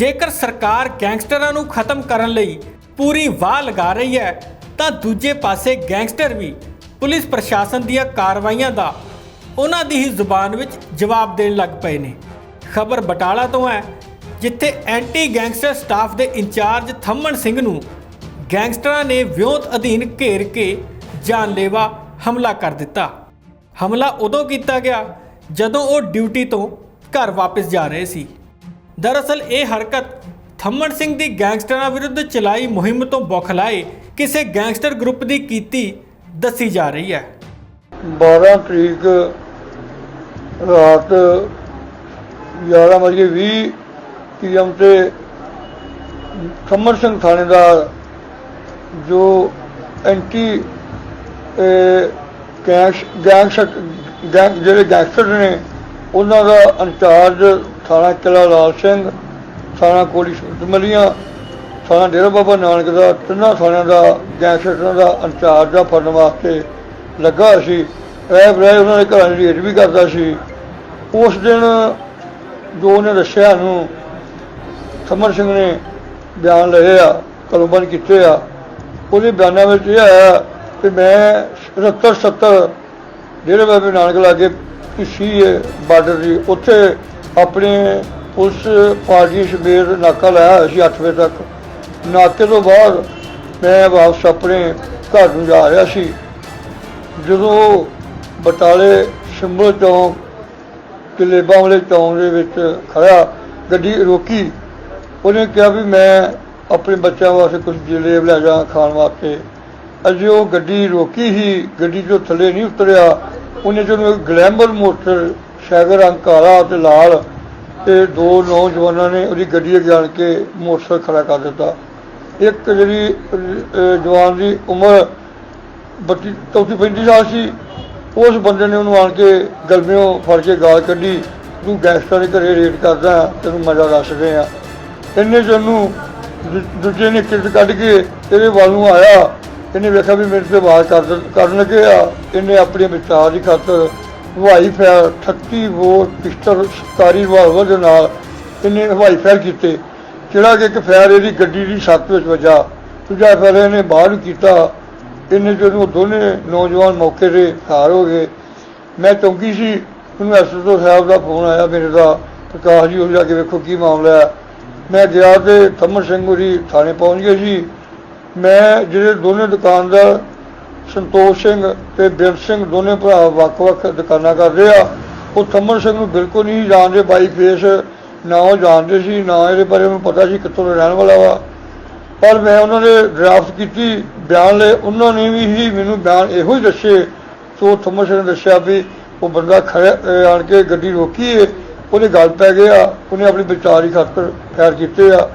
ਜੇਕਰ ਸਰਕਾਰ ਗੈਂਗਸਟਰਾਂ ਨੂੰ ਖਤਮ ਕਰਨ ਲਈ ਪੂਰੀ ਵਾਹ ਲਗਾ ਰਹੀ ਹੈ, ਤਾਂ ਦੂਜੇ ਪਾਸੇ ਗੈਂਗਸਟਰ ਵੀ ਪੁਲਿਸ ਪ੍ਰਸ਼ਾਸਨ ਦੀਆਂ ਕਾਰਵਾਈਆਂ ਦਾ ਉਹਨਾਂ ਦੀ ਹੀ ਜ਼ੁਬਾਨ ਵਿੱਚ ਜਵਾਬ ਦੇਣ ਲੱਗ ਪਏ ਨੇ। ਖਬਰ ਬਟਾਲਾ ਤੋਂ ਹੈ, ਜਿੱਥੇ ਐਂਟੀ ਗੈਂਗਸਟਰ ਸਟਾਫ ਦੇ ਇੰਚਾਰਜ ਥੰਮਣ ਸਿੰਘ ਨੂੰ ਗੈਂਗਸਟਰਾਂ ਨੇ ਵਿਉਂਤ ਅਧੀਨ ਘੇਰ ਕੇ ਜਾਨਲੇਵਾ ਹਮਲਾ ਕਰ ਦਿੱਤਾ। ਹਮਲਾ ਉਦੋਂ ਕੀਤਾ ਗਿਆ ਜਦੋਂ ਉਹ ਡਿਊਟੀ ਤੋਂ ਘਰ ਵਾਪਸ ਜਾ ਰਹੇ ਸੀ। ਦਰਅਸਲ ਇਹ ਹਰਕਤ ਥੰਮਣ ਸਿੰਘ ਦੀ ਗੈਂਗਸਟਰਾਂ ਵਿਰੁੱਧ ਚਲਾਈ ਮੁਹਿੰਮ ਤੋਂ ਬੁਖਲਾਏ ਕਿਸੇ ਗੈਂਗਸਟਰ ਗਰੁੱਪ ਦੀ ਕੀਤੀ ਦੱਸੀ ਜਾ ਰਹੀ ਹੈ। 12 ਤਰੀਕ ਰਾਤ 11 ਵਜੇ 20 ਪੀਐਮ ਤੇ ਖੰਮਰ ਸਿੰਘ ਥਾਣੇਦਾਰ ਜੋ ਐਂਟੀ ਗੈਂਗਸ ਗੈਂਗਸਟਰ ਗੈਂਗ, ਜਿਹੜੇ ਗੈਂਗਸਟਰ ਨੇ, ਉਹਨਾਂ ਦਾ ਇੰਚਾਰਜ ਥਾਣਾ ਕਿਲਾ ਲਾਲ ਸਿੰਘ ਥਾਣਾ ਕੋਲੀ ਮਲੀਆਂ ਥਾਣਾ ਡੇਰਾ ਬਾਬਾ ਨਾਨਕ ਦਾ, ਤਿੰਨਾਂ ਥਾਣਿਆਂ ਦਾ, ਗੈਂਗਸਟਰਾਂ ਦਾ, ਇੰਚਾਰਜ ਦਾ ਫੜਨ ਵਾਸਤੇ ਲੱਗਾ ਸੀ। ਰਹਿ ਰਹਿ ਉਹਨਾਂ ਦੇ ਘਰਾਂ ਦੀ ਰੇਡ ਵੀ ਕਰਦਾ ਸੀ। ਉਸ ਦਿਨ ਜੋ ਉਹਨੇ ਦੱਸਿਆ ਨੂੰ ਸਮਰ ਸਿੰਘ ਨੇ ਬਿਆਨ ਲਏ ਆ ਕਲਮਬੰਦ ਕੀਤੇ ਆ। ਉਹਦੇ ਬਿਆਨਾਂ ਵਿੱਚ ਇਹ ਆਇਆ ਕਿ ਮੈਂ 77 70 ਜਿਹੜੇ ਬਾਬੇ ਨਾਨਕ ਲਾਗੇ ਸੀ ਬਾਰਡਰ ਦੀ, ਉੱਥੇ ਆਪਣੇ ਪੁਲਿਸ ਪਾਰਟੀ ਸਵੇਰ ਨਾਕਾ ਲਾਇਆ ਹੋਇਆ ਸੀ 8 ਵਜੇ ਤੱਕ। ਨਾਕੇ ਤੋਂ ਬਾਅਦ ਮੈਂ ਵਾਪਸ ਆਪਣੇ ਘਰ ਨੂੰ ਜਾ ਰਿਹਾ ਸੀ। ਜਦੋਂ ਉਹ ਬਟਾਲੇ ਸ਼ੰਭਲ ਚੌਂਕ ਕਿਲੇਬਾਂ ਵਾਲੇ ਚੌਂਕ ਦੇ ਵਿੱਚ ਖੜਾ ਗੱਡੀ ਰੋਕੀ। ਉਹਨੇ ਕਿਹਾ ਵੀ ਮੈਂ ਆਪਣੇ ਬੱਚਿਆਂ ਵਾਸਤੇ ਕੁਝ ਜਲੇਬ ਲੈ ਜਾ ਖਾਣ ਵਾਸਤੇ। ਅਜੇ ਉਹ ਗੱਡੀ ਰੋਕੀ ਹੀ ਗੱਡੀ ਤੋਂ ਥੱਲੇ ਨਹੀਂ ਉਤਰਿਆ। ਉਹਨੇ ਜਦੋਂ ਇੱਕ ਗਲੈਮਰ ਮੋਟਰ ਸ਼ੈਗਰ ਰੰਗ ਕਾਲਾ ਤੇ ਲਾਲ ਤੇ ਦੋ ਨੌਜਵਾਨਾਂ ਨੇ ਉਹਦੀ ਗੱਡੀ ਅੱਗੇ ਆਣ ਕੇ ਮੋਟਰਸਾਈਕਲ ਖੜਾ ਕਰ ਦਿੱਤਾ। ਇੱਕ ਜਿਹੜੀ ਜਵਾਨ ਦੀ ਉਮਰ 32 34 35 ਸਾਲ ਸੀ, ਉਸ ਬੰਦੇ ਨੇ ਉਹਨੂੰ ਆਣ ਕੇ ਗਲਮਿਓਂ ਫੜ ਕੇ ਗਾਲ ਕੱਢੀ, ਤੂੰ ਗੈਂਗਸਟਰ ਦੇ ਘਰੇ ਰੇਡ ਕਰਦਾ, ਤੈਨੂੰ ਮਜ਼ਾ ਦੱਸ ਰਹੇ ਆ। ਇੰਨੇ ਚ ਉਹਨੂੰ ਦੂ- ਦੂਜੇ ਨੇ ਕਿਰਤ ਕੱਢ ਕੇ ਇਹਦੇ ਵੱਲ ਨੂੰ ਆਇਆ। ਇਹਨੇ ਵੇਖਿਆ ਵੀ ਮੇਰੇ ਤੇ ਵਾਰ ਕਰ, ਕਰਨ ਲੱਗੇ ਆ। ਇਹਨੇ ਆਪਣੇ ਵਿਚਾਰ ਦੀ ਖਾਤਰ ਹਵਾਈ ਫਾਇਰ 38 ਬੋਰ ਪਿਸਟਲ ਸਰਕਾਰੀ ਰਿਵਾਲਵਰ ਦੇ ਨਾਲ ਇਹਨੇ ਹਵਾਈ ਫਾਇਰ ਕੀਤੇ, ਜਿਹੜਾ ਕਿ ਇੱਕ ਫਾਇਰ ਇਹਦੀ ਗੱਡੀ ਦੀ ਛੱਤ ਵਿੱਚ ਵੱਜਾ। ਦੂਜਾ ਫਾਇਰ ਇਹਨੇ ਬਾਹਰ ਕੀਤਾ। ਇਹਨੇ ਜਦੋਂ ਦੋਨੇ ਨੌਜਵਾਨ ਮੌਕੇ ਤੇ ਹਾਰ ਹੋ ਗਏ, ਮੈਂ ਚੌਂਕੀ ਸੀ, ਮੈਨੂੰ ਐਸਐਸਓ ਸਾਹਿਬ ਦਾ ਫੋਨ ਆਇਆ ਮੇਰੇ ਦਾ, ਪ੍ਰਕਾਸ਼ ਜੀ, ਉਹ ਜਾ ਕੇ ਵੇਖੋ ਕੀ ਮਾਮਲਾ ਹੈ। ਮੈਂ ਗਿਆ ਤੇ ਥੰਮਰ ਸਿੰਘ ਹੋਰੀ ਥਾਣੇ ਪਹੁੰਚ ਗਏ ਸੀ। ਮੈਂ ਜਿਹੜੇ ਦੋਨੇ ਦੁਕਾਨਦਾਰ ਸੰਤੋਸ਼ ਸਿੰਘ ਤੇ ਬਿਲ ਸਿੰਘ ਦੋਨੇ ਭਰਾ ਵੱਖ-ਵੱਖ ਦੁਕਾਨਾਂ ਕਰਦੇ ਆ। ਉਹ ਥੰਮਰ ਸਿੰਘ ਨੂੰ ਬਿਲਕੁਲ ਨਹੀਂ ਜਾਣਦੇ, ਬਾਈ ਫੇਸ ਨਾ ਉਹ ਜਾਣਦੇ ਸੀ, ਨਾ ਇਹਦੇ ਬਾਰੇ ਮੈਨੂੰ ਪਤਾ ਸੀ ਕਿੱਥੋਂ ਦਾ ਰਹਿਣ ਵਾਲਾ ਵਾ। ਪਰ ਮੈਂ ਉਹਨਾਂ ਨੇ ਡਰਾਫਟ ਕੀਤੀ, ਬਿਆਨ ਲਏ। ਉਹਨਾਂ ਨੇ ਵੀ ਹੀ ਮੈਨੂੰ ਬਿਆਨ ਇਹੋ ਹੀ ਦੱਸੇ ਸੋ ਥੰਮਰ ਸਿੰਘ ਨੇ ਦੱਸਿਆ ਵੀ ਉਹ ਬੰਦਾ ਖੜਿਆ ਆਣ ਕੇ ਗੱਡੀ ਰੋਕੀ ਉਹਦੇ ਗੱਲ ਪੈ ਗਿਆ, ਉਹਨੇ ਆਪਣੀ ਹੀ ਖਾਤਰ ਖੈਰ ਕੀਤੇ ਆ।